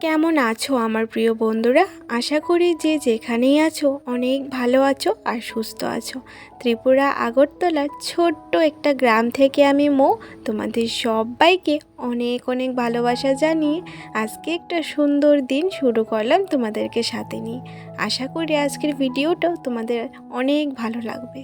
কেমন আছো আমার প্রিয় বন্ধুরা? আশা করি যে যেখানেই আছো অনেক ভালো আছো আর সুস্থ আছো। ত্রিপুরা আগরতলার ছোট্ট একটা গ্রাম থেকে আমি মো। তোমাদের সবাইকে অনেক অনেক ভালোবাসা জানিয়ে আজকে একটা সুন্দর দিন শুরু করলাম তোমাদেরকে সাথে নিয়ে। আশা করি আজকের ভিডিওটাও তোমাদের অনেক ভালো লাগবে।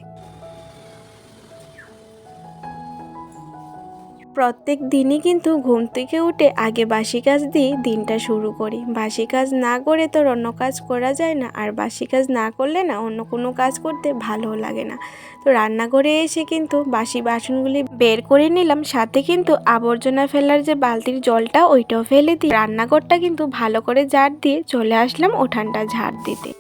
প্রত্যেক দিনই কিন্তু ঘুম থেকে উঠে আগে বাসি কাজ দিয়ে দিনটা শুরু করি। বাসি কাজ না করে তো অন্য কাজ করা যায় না। আর বাসি কাজ না করলে না অন্য কোনো কাজ করতে ভালো লাগে না। তো রান্নাঘরে এসে কিন্তু বাসি বাসনগুলি বের করে নিলাম। সাথে কিন্তু আবর্জনা ফেলার যে বালতির জলটা, ওইটাও ফেলে দিই। রান্নাঘরটা কিন্তু ভালো করে ঝাড় দিয়ে চলে আসলাম উঠানটা ঝাড় দিতে।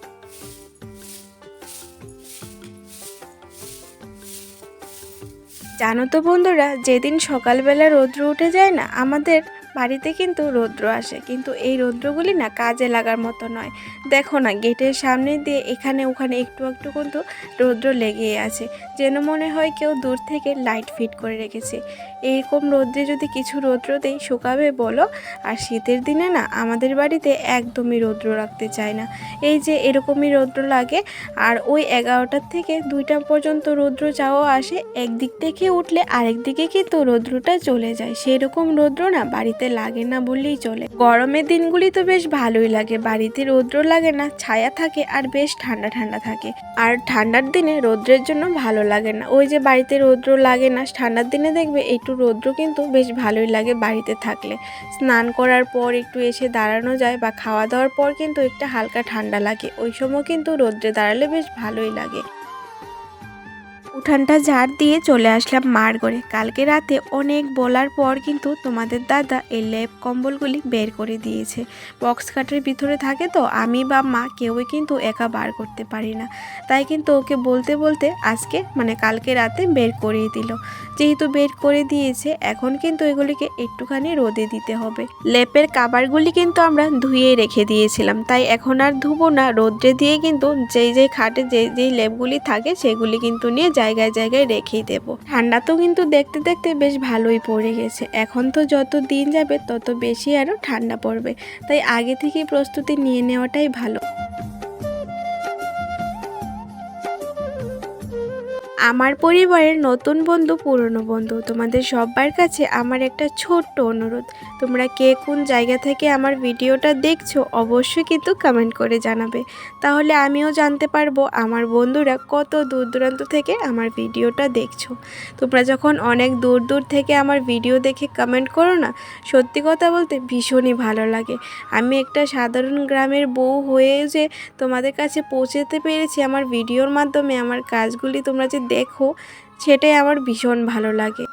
জানো তো বন্ধুরা যেদিন সকালবেলা রৌদ্র উঠে যায় না আমাদের বাড়িতে কিন্তু রৌদ্র আসে, কিন্তু এই রৌদ্রগুলি না কাজে লাগার মতো নয়। দেখো না, গেটের সামনে দিয়ে এখানে ওখানে একটু একটু কিন্তু রৌদ্র লেগেই আছে, যেন মনে হয় কেউ দূর থেকে লাইট ফিট করে রেখেছে। এরকম রৌদ্রে যদি কিছু রৌদ্র দেই, শুকাবে বলো? আর শীতের দিনে না, আমাদের বাড়িতে একদমই রৌদ্র রাখতে চায় না। এই যে এরকমই রৌদ্র লাগে, আর ওই এগারোটার থেকে দুইটা পর্যন্ত রৌদ্র চাওয়া আসে, একদিক থেকে উঠলে আরেক দিকে কিন্তু রৌদ্রটা চলে যায়। সেরকম রৌদ্র না বাড়িতে লাগে না বললেই চলে। গরমের দিনগুলি তো বেশ ভালোই লাগে। বাড়িতে রৌদ্র লাগে না, ছায়া থাকে আর বেশ ঠান্ডা ঠান্ডা থাকে। আর ঠান্ডার দিনে রৌদ্রের জন্য ভালো লাগে না। ওই যে বাড়িতে রৌদ্র লাগে না, ঠান্ডার দিনে দেখবে একটু রৌদ্র কিন্তু বেশ ভালোই লাগে বাড়িতে থাকলে। স্নান করার পর একটু এসে দাঁড়ানো যায় বা খাওয়া দাওয়ার পর কিন্তু একটা হালকা ঠান্ডা লাগে। ওই সময় কিন্তু রৌদ্রে দাঁড়ালে বেশ ভালোই লাগে। উঠানটা ঝাড় দিয়ে চলে আসলাম মার করে কালকে রাতে অনেক বলার পর কিন্তু তোমাদের দাদা এই লেপ কম্বলগুলি বের করে দিয়েছে। বক্স কাটের ভিতরে থাকে তো, আমি বা মা কেউই কিন্তু একা বার করতে পারি না। তাই কিন্তু ওকে বলতে বলতে আজকে মানে কালকে রাতে বের করিয়ে দিল। যেহেতু বের করে দিয়েছে, এখন কিন্তু এগুলিকে একটুখানি রোদে দিতে হবে। লেপের কাবারগুলি কিন্তু আমরা ধুয়ে রেখে দিয়েছিলাম, তাই এখন আর ধুবো না। রোদ্রে দিয়ে কিন্তু যেই যেই খাটে যেই যেই লেপগুলি থাকে, সেগুলি কিন্তু নিয়ে জায়গায় জায়গায় রেখেই দেবো। ঠান্ডা তো কিন্তু দেখতে দেখতে বেশ ভালোই পড়ে গেছে। এখন তো যত দিন যাবে, তত বেশি আরও ঠান্ডা পড়বে। তাই আগে থেকেই প্রস্তুতি নিয়ে নেওয়াটাই ভালো। আমার পরিবারের নতুন বন্ধু, পুরনো বন্ধু, তোমাদের সবার কাছে আমার একটা ছোট্ট অনুরোধ। তোমরা কে কোন জায়গা থেকে আমার ভিডিওটা দেখছ অবশ্যই কিন্তু কমেন্ট করে জানাবে। তাহলে আমিও জানতে পারব আমার বন্ধুরা কত দূর দূরান্ত থেকে আমার ভিডিওটা দেখছ। তোমরা যখন অনেক দূর দূর থেকে আমার ভিডিও দেখে কমেন্ট করো না, সত্যি কথা বলতে ভীষণই ভালো লাগে। আমি একটা সাধারণ গ্রামের বউ হয়ে যে তোমাদের কাছে পৌঁছতে পেরেছি আমার ভিডিওর মাধ্যমে, আমার কাজগুলি তোমরা যে দেখো সেটাই আমার ভীষণ ভালো লাগে।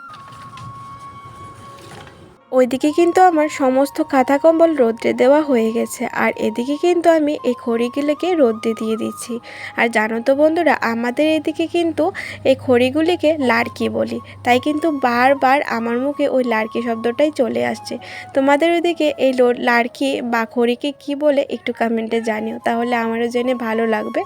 ওইদিকে কিন্তু আমার সমস্ত কাঁথা কম্বল রোদ্রে দেওয়া হয়ে গেছে, আর এদিকে কিন্তু আমি এই খড়িগুলিকে রোদ্রে দিয়ে দিচ্ছি। আর জানো তো বন্ধুরা, আমাদের এদিকে কিন্তু এই খড়িগুলিকে লাড়কি বলি, তাই কিন্তু বারবার আমার মুখে ওই লাড়কি শব্দটাই চলে আসছে। তোমাদের ওইদিকে এই লাড়কি বা খড়িকে কি বলে একটু কমেন্টে জানিও, তাহলে আমারও জেনে ভালো লাগবে।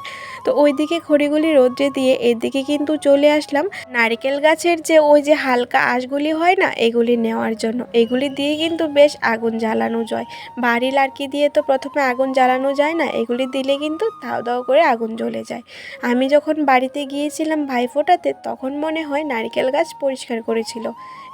তো ওইদিকে খড়িগুলি রোদ্রে দিয়ে এদিকে কিন্তু চলে আসলাম নারকেল গাছের যে ওই যে হালকা আঁশগুলি হয় না, এগুলি নেওয়ার জন্য, এগুলি দিয়ে কিন্তু বেশ আগুন জ্বালানো যায়। বাড়ি লাড়কি দিয়ে তো প্রথমে আগুন জ্বালানো যায় না, এগুলি দিলে কিন্তু দাও দাও করে আগুন জ্বলে যায়। আমি যখন বাড়িতে গিয়েছিলাম ভাইফোঁটাতে, তখন মনে হয় নারকেল গাছ পরিষ্কার করেছিল।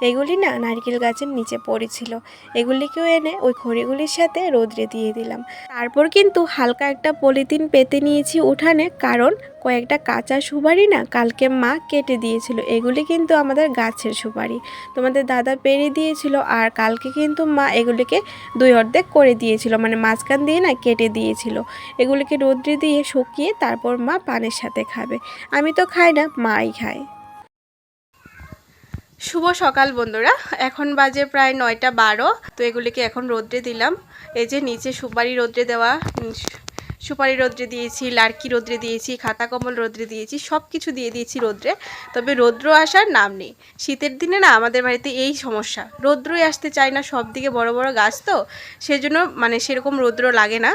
এগুলি না নারকেল গাছের নিচে পড়েছিল। এগুলিকেও এনে ওই খড়িগুলির সাথে রোদ্রে দিয়ে দিলাম। তারপর কিন্তু হালকা একটা পলিথিন পেতে নিয়েছি উঠানে, কারণ কয়েকটা কাঁচা সুপারি না কালকে মা কেটে দিয়েছিল। এগুলি কিন্তু আমাদের গাছের সুপারি। তোমাদের দাদা পেরে দিয়েছিল আর কালকে কিন্তু মা এগুলিকে দুই অর্ধেক করে দিয়েছিল মানে মাঝখান দিয়ে না কেটে দিয়েছিল। এগুলিকে রোদ্রে দিয়ে শুকিয়ে তারপর মা পানের সাথে খাবে। আমি তো খাই না, মাই খায়। শুভ সকাল বন্ধুরা। এখন বাজে প্রায় নয়টা বারো, তো এগুলিকে এখন রোদ্রে দিলাম। এই যে নিচে সুপারি রোদ্রে দেওয়া সুপারি রোদ্রে দিয়েছি লাড়কি রোদ্রে দিয়েছি খাতা কমল রোদ্রে দিয়েছি সব কিছু দিয়ে দিয়েছি রোদ্রে। তবে রৌদ্র আসার নাম নেই। শীতের দিনে না আমাদের বাড়িতে এই সমস্যা। রৌদ্রই আসতে চায় না সব দিকে বড় বড় গাছ তো, সেজন্য মানে সেরকম রৌদ্র লাগে না।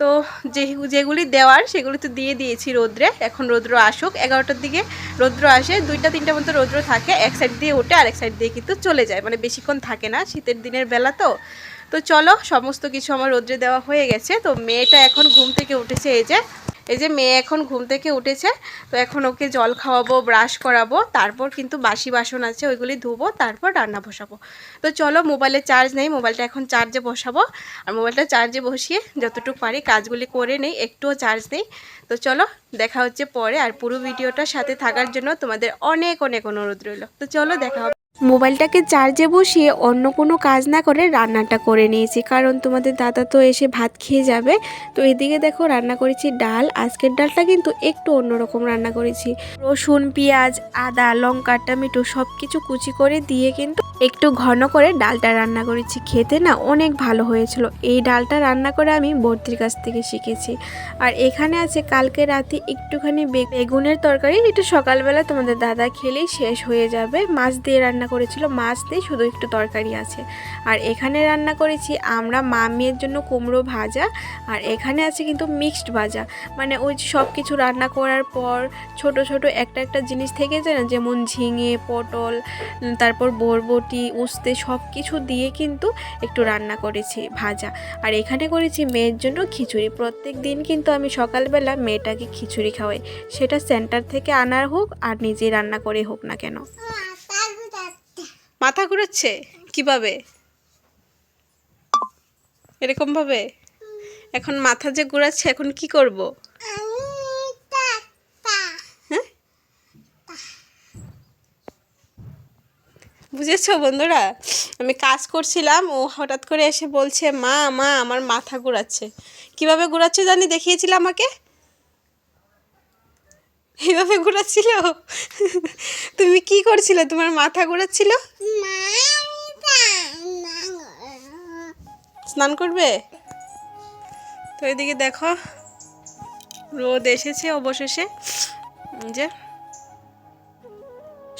তো যে যেগুলি দেওয়ার সেগুলি তো দিয়ে দিয়েছি রোদ্রে। এখন রৌদ্র আসুক, এগারোটার দিকে রৌদ্র আসে, দুইটা তিনটা মতো রৌদ্র থাকে, এক সাইড দিয়ে ওঠে আর এক সাইড দিয়ে কিন্তু চলে যায়। মানে বেশিক্ষণ থাকে না শীতের দিনের বেলা তো। তো চলো, সমস্ত কিছু আমার রোদ্রে দেওয়া হয়ে গেছে। তো মেয়েটা এখন ঘুম থেকে উঠেছে, এই যে এই যে মেয়ে এখন ঘুম থেকে উঠেছে। তো এখন ওকে জল খাওয়াবো, ব্রাশ করাবো, তারপর কিন্তু বাসি বাসন আছে, ওইগুলি ধুবো, তারপর রান্না বসাবো। তো চলো, মোবাইলে চার্জ নেই, মোবাইলটা এখন চার্জে বসাবো। আর মোবাইলটা চার্জে বসিয়ে যতটুকু পারি কাজগুলি করে নেই, একটুও চার্জ নেই। তো চলো, দেখা হচ্ছে পরে। আর পুরো ভিডিওটার সাথে থাকার জন্য তোমাদের অনেক অনেক অনুরোধ রইল। তো চলো, দেখা হবে মোবাইলটাকে চার্জে বসিয়ে অন্য কোনো কাজ না করে রান্নাটা করে নিয়েছি। কারণ তোমাদের দাদা তো এসে ভাত খেয়ে যাবে। তো এদিকে দেখো রান্না করেছি ডাল। আজকের ডালটা কিন্তু একটু অন্যরকম রান্না করেছি। রসুন, পেঁয়াজ, আদা, লঙ্কা, টমেটো সব কিছু কুচি করে দিয়ে কিন্তু একটু ঘন করে ডালটা রান্না করেছি, খেতে না অনেক ভালো হয়েছিল। এই ডালটা রান্না করে আমি বর্তির কাছ থেকে শিখেছি। আর এখানে আছে কালকে রাতে একটুখানি বেগুনের তরকারি একটু সকালবেলা তোমাদের দাদা খেলেই শেষ হয়ে যাবে। মাছ দিয়ে রান্না করেছিল, মাছ দিয়ে শুধু একটু তরকারি আছে। আর এখানে রান্না করেছি আমরা মা মেয়ের জন্য কুমড়ো ভাজা, আর এখানে আছে কিন্তু মিক্সড ভাজা। মানে ওই সব কিছু রান্না করার পর ছোট ছোট একটা একটা জিনিস থেকে যায় না? যেমন ঝিঙে, পটল তারপর বরবটি উস্তে সব কিছু দিয়ে কিন্তু একটু রান্না করেছি ভাজা। আর এখানে করেছি মেয়ের জন্য খিচুড়ি। প্রত্যেক দিন কিন্তু আমি সকালবেলা মেয়েটাকে খিচুড়ি খাওয়াই। সেটা সেন্টার থেকে আনার হোক আর নিজেই রান্না করে হোক না কেন। মাথা ঘুরাচ্ছে? কীভাবে? এরকম ভাবে এখন মাথা যে ঘুরাচ্ছে, এখন কি করব হ্যাঁ বুঝেছ বন্ধুরা? আমি কাজ করছিলাম, ও হঠাৎ করে এসে বলছে, মা মা, আমার মাথা ঘুরাচ্ছে। কীভাবে ঘুরাচ্ছে জানি? দেখিয়েছিল আমাকে? এইভাবে ঘুরাচ্ছিল? তুমি কি করছিলে? তোমার মাথা ঘুরাচ্ছিল? স্নান করবে? তো এদিকে দেখো, রোদ এসেছে অবশেষে। যে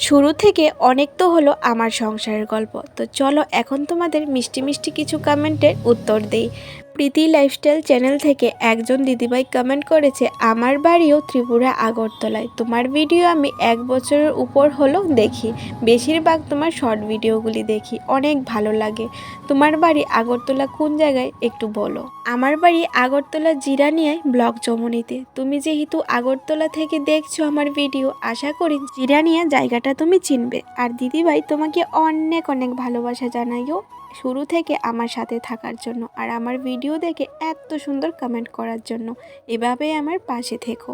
শুরু থেকে অনেক তো হলো আমার সংসারের গল্প। তো চলো এখন তোমাদের মিষ্টি মিষ্টি কিছু কমেন্টের উত্তর দেই। প্রীতি লাইফস্টাইল চ্যানেল থেকে একজন দিদিভাই কমেন্ট করেছে, আমার বাড়িও ত্রিপুরা আগরতলায়। তোমার ভিডিও আমি এক বছরের উপর হলো দেখি। বেশিরভাগ তোমার শর্ট ভিডিওগুলি দেখি। অনেক ভালো লাগে। তোমার বাড়ি আগরতলা কোন জায়গায়? একটু বলো। আমার বাড়ি আগরতলা জিরানিয়ায়, ব্লক জমনিতে তুমি যেহেতু আগরতলা থেকে দেখছ আমার ভিডিও আশা করি জিরানিয়া জায়গাটা তুমি চিনবে। আর দিদিভাই তোমাকে অনেক অনেক ভালোবাসা জানাইও। শুরু থেকে আমার সাথে থাকার জন্য আর আমার ভিডিও দেখে এত সুন্দর কমেন্ট করার জন্য। এভাবেই আমার পাশে থেকো।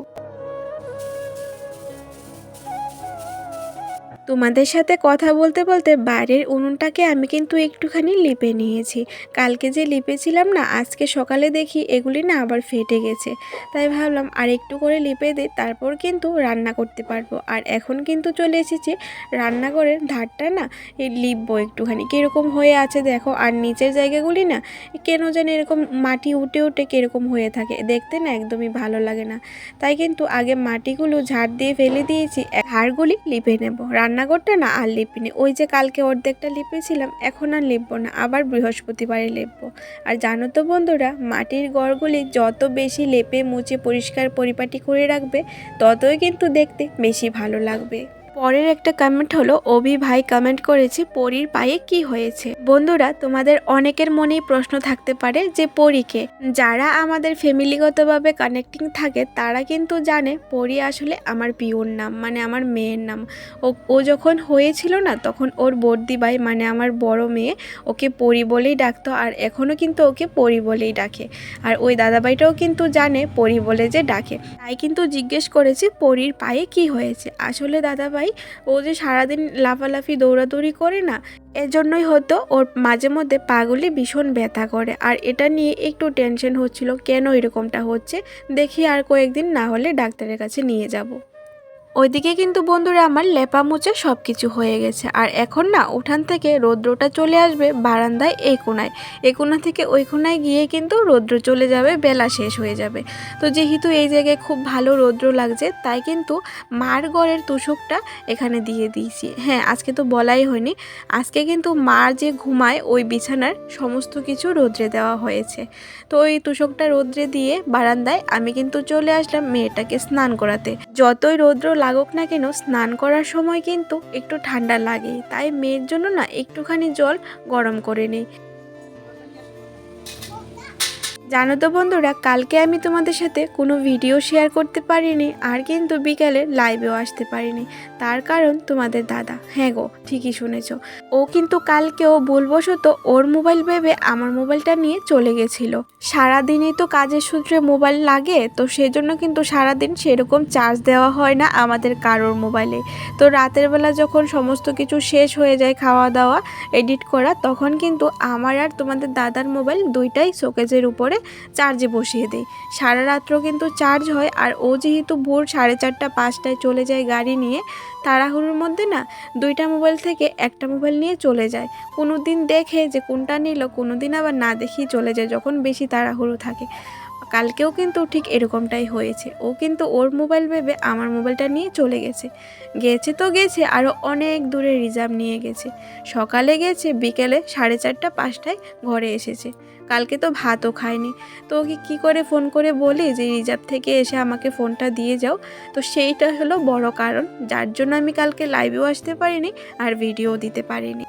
তোমাদের সাথে কথা বলতে বলতে বাইরের উনুনটাকে আমি কিন্তু একটুখানি লিপে নিয়েছি। কালকে যে লিপেছিলাম না, আজকে সকালে দেখি এগুলি না আবার ফেটে গেছে। তাই ভাবলাম আর একটু করে লিপে দিই, তারপর কিন্তু রান্না করতে পারব। আর এখন কিন্তু চলে এসেছি রান্নাঘরের ধারটা না লিপবো একটুখানি। কীরকম হয়ে আছে দেখো, আর নিচের জায়গাগুলি না, কেন যেন এরকম মাটি উঠে উঠে কীরকম হয়ে থাকে। দেখতে না একদমই ভালো লাগে না। তাই কিন্তু আগে মাটিগুলো ঝাড় দিয়ে ফেলে দিয়েছি হাড়গুলি লিপে নেব। রান্নাঘরটা না আর লিপি লিপিনি। ওই যে কালকে অর্ধেকটা লিপেছিলাম, এখন আর লিপবো না, আবার বৃহস্পতিবারে লিপবো। আর জানো তো বন্ধুরা, মাটির গড়গুলি যত বেশি লেপে, মুছে, পরিষ্কার, পরিপাটি করে রাখবে, ততই কিন্তু দেখতে বেশি ভালো লাগবে। পরের একটা কমেন্ট হলো, অভি ভাই কমেন্ট করেছে, পরীর পায়ে কি হয়েছে? বন্ধুরা, তোমাদের অনেকের মনেই প্রশ্ন থাকতে পারে যে, পরীকে। যারা আমাদের ফ্যামিলিগতভাবে কানেক্টিং থাকে, তারা কিন্তু জানে, পরী আসলে আমার পিওর নাম মানে আমার মেয়ের নাম। ও ও যখন হয়েছিল না, তখন ওর বর্দি ভাই মানে আমার বড় মেয়ে, ওকে পরি বলেই ডাকতো, আর এখনও কিন্তু ওকে পরি বলেই ডাকে। আর ওই দাদাভাইটাও কিন্তু জানে, পরি বলে যে ডাকে। তাই কিন্তু জিজ্ঞেস করেছে, পরীর পায়ে কি হয়েছে? আসলে দাদাভাই ও যে সারাদিন লাফালাফি, দৌড়াদৌড়ি করে না, এজন্যই হতো ওর মাঝে মধ্যে পাগুলি ভীষণ ব্যথা করে। আর এটা নিয়ে একটু টেনশন হচ্ছিল, কেন এরকমটা হচ্ছে? দেখি আর কয়েকদিন না হলে ডাক্তারের কাছে নিয়ে যাব। ওইদিকে কিন্তু বন্ধুরা আমার লেপা মুছে সব কিছু হয়ে গেছে। আর এখন না, উঠান থেকে রৌদ্রটা চলে আসবে বারান্দায় এই কোনায় এই কোনা থেকে ওই কোনায় গিয়ে কিন্তু রৌদ্র চলে যাবে, বেলা শেষ হয়ে যাবে। তো যেহেতু এই জায়গায় খুব ভালো রৌদ্র লাগছে, তাই কিন্তু মার গড়ের তুষকটা এখানে দিয়ে দিয়েছি। হ্যাঁ আজকে তো বলাই হয়নি। আজকে কিন্তু মার যে ঘুমায়, ওই বিছানার সমস্ত কিছু রৌদ্রে দেওয়া হয়েছে। তো ওই তুষকটা রৌদ্রে দিয়ে বারান্দায় আমি কিন্তু চলে আসলাম মেয়েটাকে স্নান করাতে। যতই রৌদ্র লাগুক না কেন, স্নান করার সময় কিন্তু একটু ঠান্ডা লাগে তাই মেয়ের জন্য না একটুখানি জল গরম করে নিই। জানো তো বন্ধুরা, কালকে আমি তোমাদের সাথে কোনো ভিডিও শেয়ার করতে পারিনি, আর কিন্তু বিকেলে লাইভেও আসতে পারিনি। তার কারণ তোমাদের দাদা। হ্যাঁ গো, ঠিকই শুনেছ। ও কিন্তু কালকেও ভুলবশত ওর মোবাইল ভেবে আমার মোবাইলটা নিয়ে চলে গেছিল। সারাদিনই তো কাজের সূত্রে মোবাইল লাগে, তো সেই জন্য কিন্তু সারাদিন সেরকম চার্জ দেওয়া হয় না আমাদের কারোর মোবাইলে তো রাতের বেলা যখন সমস্ত কিছু শেষ হয়ে যায় খাওয়া দাওয়া এডিট করা, তখন কিন্তু আমার আর তোমাদের দাদার মোবাইল দুইটাই শোকেজের উপরে চার্জে বসিয়ে দিই। সারা রাত্র কিন্তু চার্জ হয় আর ও যেহেতু ভোর সাড়ে চারটা, পাঁচটায় চলে যায় গাড়ি নিয়ে, তাড়াহুড়োর মধ্যে না দুইটা মোবাইল থেকে একটা মোবাইল নিয়ে চলে যায়। কোনো দিন দেখে যে কোনটা নিল কোনো দিন আবার না দেখেই চলে যায় যখন বেশি তাড়াহুড়ো থাকে। কালকেও কিন্তু ঠিক এরকমটাই হয়েছে। ও কিন্তু ওর মোবাইল ভেবে আমার মোবাইলটা নিয়ে চলে গেছে। গেছে তো গেছে, আরও অনেক দূরে রিজার্ভ নিয়ে গেছে। সকালে গেছে, বিকেলে সাড়ে চারটা, পাঁচটায় ঘরে এসেছে। কালকে তো ভাতও খায়নি তো ওকে কী করে ফোন করে বলি যে, রিজার্ভ থেকে এসে আমাকে ফোনটা দিয়ে যাও। তো সেইটা হলো বড় কারণ। যার জন্য আমি কালকে লাইভেও আসতে পারিনি আর ভিডিও দিতে পারিনি।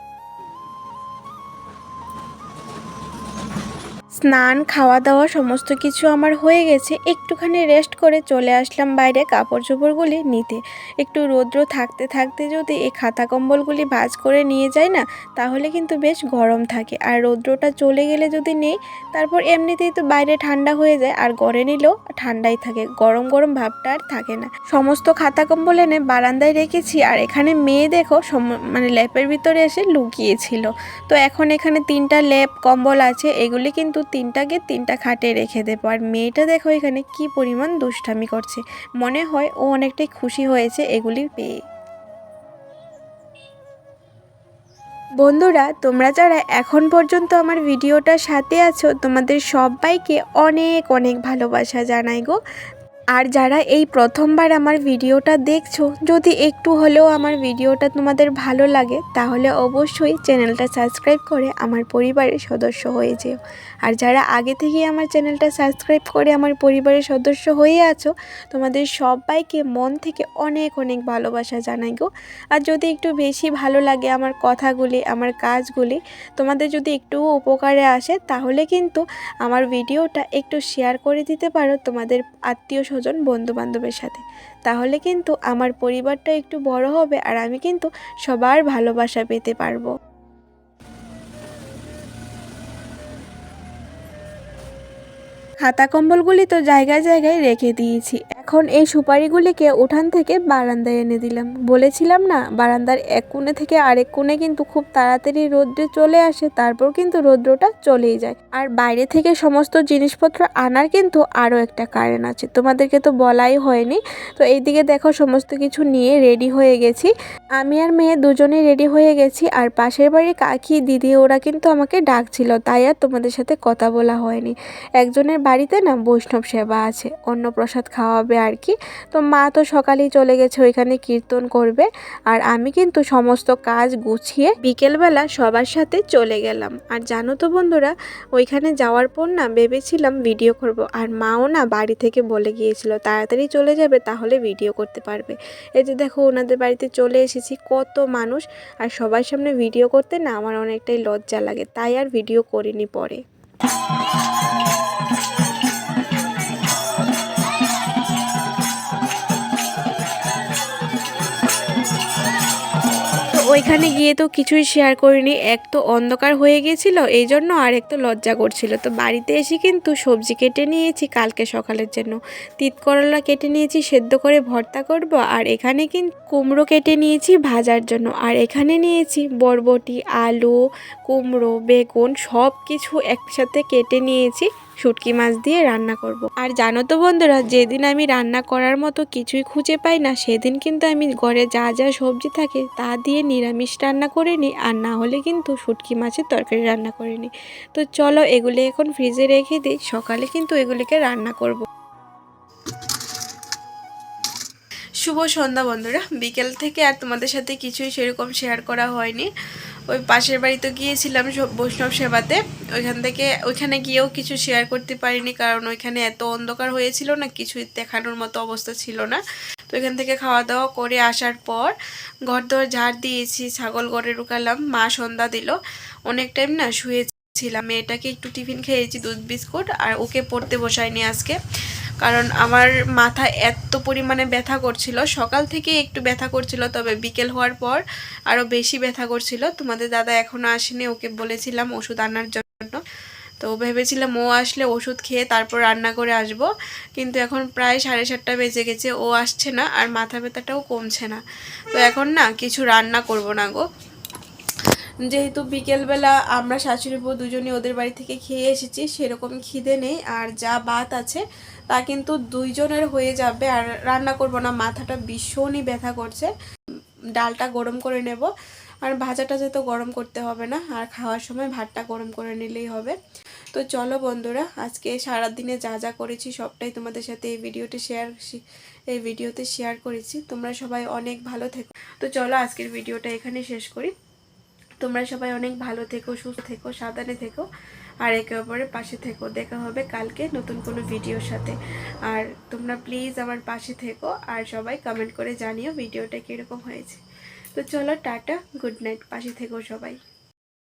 স্নান খাওয়া দাওয়া সমস্ত কিছু আমার হয়ে গেছে। একটুখানি রেস্ট করে চলে আসলাম বাইরে কাপড় চোপড়গুলি নিতে। একটু রৌদ্র থাকতে থাকতে যদি এই খাতা কম্বলগুলি ভাঁজ করে নিয়ে যায় না, তাহলে কিন্তু বেশ গরম থাকে। আর রৌদ্রটা চলে গেলে যদি নেই, তারপর এমনিতেই তো বাইরে ঠান্ডা হয়ে যায়। আর ঘরে নিলেও ঠান্ডাই থাকে। গরম গরম ভাবটা আর থাকে না। সমস্ত খাতা কম্বল এনে বারান্দায় রেখেছি। আর এখানে মেয়ে দেখো মানে ল্যাপের ভিতরে এসে লুকিয়েছিল। তো এখন এখানে তিনটা ল্যাপ কম্বল আছে। এগুলি কিন্তু তিনটাকে তিনটা খাটে রেখে দেবো। আর মেয়েটা দেখো এখানে কি পরিমাণ দুষ্টামি করছে। মনে হয় ও অনেকটাই খুশি হয়েছে এগুলি পেয়ে। বন্ধুরা, তোমরা যারা এখন পর্যন্ত আমার ভিডিওটার সাথে আছো, তোমাদের সবাইকে অনেক অনেক ভালোবাসা জানাই গো। আর যারা এই প্রথমবার আমার ভিডিওটা দেখছ, যদি একটু হলেও আমার ভিডিওটা তোমাদের ভালো লাগে, তাহলে অবশ্যই চ্যানেলটা সাবস্ক্রাইব করে আমার পরিবারের সদস্য হয়ে যেও। আর যারা আগে থেকেই আমার চ্যানেলটা সাবস্ক্রাইব করে আমার পরিবারের সদস্য হয়ে আছো, তোমাদের সবাইকে মন থেকে অনেক অনেক ভালোবাসা জানাই গো। আর যদি একটু বেশি ভালো লাগে আমার কথাগুলি, আমার কাজগুলি, তোমাদের যদি একটু উপকারে আসে, তাহলে কিন্তু আমার ভিডিওটা একটু শেয়ার করে দিতে পারো, তোমাদের আত্মীয় স্বজন বন্ধু বান্ধবের সাথে। তাহলে কিন্তু আমার পরিবারটা একটু বড় হবে আর আমি কিন্তু সবার ভালোবাসা পেতে পারব। খাতা কম্বলগুলি তো জায়গায় জায়গায় রেখে দিয়েছি। এখন এই সুপারিগুলিকে উঠান থেকে বারান্দায় এনে দিলাম। বলেছিলাম না, বারান্দার এক কোণে থেকে আরেক কোণে কিন্তু খুব তাড়াতাড়ি রৌদ্রে চলে আসে, তারপর কিন্তু রৌদ্রটা চলেই যায়। আর বাইরে থেকে সমস্ত জিনিসপত্র আনার কিন্তু আরও একটা কারণ আছে, তোমাদেরকে তো বলাই হয়নি। তো এইদিকে দেখো, সমস্ত কিছু নিয়ে রেডি হয়ে গেছি। আমি আর মেয়ে দুজনেই রেডি হয়ে গেছি, আর পাশের বাড়ির কাকি, দিদি, ওরা কিন্তু আমাকে ডাকছিল, তাই আর তোমাদের সাথে কথা বলা হয়নি। একজনের বাড়িতে না বৈষ্ণব সেবা আছে অন্য অন্নপ্রসাদ খাওয়াবে আর কি। তো মা তো সকালেই চলে গেছে, ওইখানে কীর্তন করবে, আর আমি কিন্তু সমস্ত কাজ গুছিয়ে বিকেলবেলা সবার সাথে চলে গেলাম। আর জানো তো বন্ধুরা, ওইখানে যাওয়ার পর না ভেবেছিলাম ভিডিও করব, আর মাও না বাড়ি থেকে বলে গিয়েছিল, তাড়াতাড়ি চলে যাবে, তাহলে ভিডিও করতে পারবে। এই যে দেখো, ওনাদের বাড়িতে চলে এসেছি, কত মানুষ। আর সবার সামনে ভিডিও করতে না আমার অনেকটাই লজ্জা লাগে, তাই আর ভিডিও করিনি পরে। ওইখানে গিয়ে তো কিছুই শেয়ার করিনি। এক তো অন্ধকার হয়ে গিয়েছিল, এই জন্য আর এক তো লজ্জা করছিল। তো বাড়িতে এসে কিন্তু সবজি কেটে নিয়েছি কালকে সকালের জন্য। তিত করলা কেটে নিয়েছি, সেদ্ধ করে ভর্তা করব, আর এখানে কিন্তু কুমড়ো কেটে নিয়েছি ভাজার জন্য। আর এখানে নিয়েছি বরবটি, আলু, কুমড়ো, বেগুন সব কিছু একসাথে কেটে নিয়েছি। শুটকি মাছ দিয়ে রান্না করব। আর জানো তো বন্ধুরা, যেদিন আমি রান্না করার মতো কিছুই খুঁজে পাই না, সেদিন কিন্তু আমি ঘরে যা যা সবজি থাকে তা দিয়ে নিরামিষ রান্না করে নিই, আর না হলে কিন্তু শুটকি মাছের তরকারি রান্না করে নিই তো চলো এগুলি এখন ফ্রিজে রেখে দিই, সকালে কিন্তু এগুলিকে রান্না করব। শুভ সন্ধ্যা বন্ধুরা, বিকেল থেকে আর তোমাদের সাথে কিছুই সেরকম শেয়ার করা হয়নি ওই পাশের বাড়িতে গিয়েছিলাম বৈষ্ণব সেবাতে। ওইখান থেকে ওইখানে গিয়েও কিছু শেয়ার করতে পারিনি কারণ ওইখানে এত অন্ধকার হয়েছিল না, কিছুই দেখানোর মতো অবস্থা ছিল না। তো এখান থেকে খাওয়া দাওয়া করে আসার পর ঘর দর ঝাড় দিয়েছি, ছাগল ঘরে ঢুকালাম, মা সন্ধ্যা দিল। অনেক টাইম না শুয়েছিলাম। মেয়েটাকে একটু টিফিন খেয়েছি, দুধ, বিস্কুট, আর ওকে পড়তে বসাইনি আজকে। কারণ আমার মাথা এত পরিমাণে ব্যথা করছিল। সকাল থেকে একটু ব্যথা করছিল, তবে বিকেল হওয়ার পর আরও বেশি ব্যথা করছিল। তোমাদের দাদা এখনও আসেনি, ওকে বলেছিলাম ওষুধ আনার জন্য। তো ভেবেছিলাম ও আসলে ওষুধ খেয়ে তারপর রান্না করে আসব। কিন্তু এখন প্রায় সাড়ে সাতটা বেজে গেছে, ও আসছে না আর মাথা ব্যথাটাও কমছে না। তো এখন না কিছু রান্না করব না গো। যেহেতু বিকেলবেলা আমরা শাশুড়ি বউ দুজনে ওদের বাড়ি থেকে খেয়ে এসেছি, সেরকম খিদে নেই। আর যা ভাত আছে তা কিন্তু দুইজনের হয়ে যাবে আর রান্না করব না। মাথাটা ভীষণই ব্যথা করছে। ডালটা গরম করে নেব। আর ভাজাটা যেহেতু গরম করতে হবে না, আর খাওয়ার সময় ভাতটা গরম করে নিলেই হবে। তো চলো বন্ধুরা, আজকে সারাদিনে যা যা করেছি সবটাই তোমাদের সাথে এই ভিডিওতে শেয়ার এই ভিডিওতে শেয়ার করেছি। তোমরা সবাই অনেক ভালো থেকো। তো চলো আজকের ভিডিওটা এখানে শেষ করি। তোমরা সবাই অনেক ভালো থেকো, সুস্থ থেকো, সাবধানে থেকো। আর একে অপরের পাশে থেকো। দেখা হবে কালকে নতুন কোনো ভিডিওর সাথে। আর তোমরা প্লিজ আমার পাশে থেকো আর সবাই কমেন্ট করে জানিও ভিডিওটা কীরকম হয়েছে। তো চলো টাটা গুড নাইট পাশে থেকো সবাই।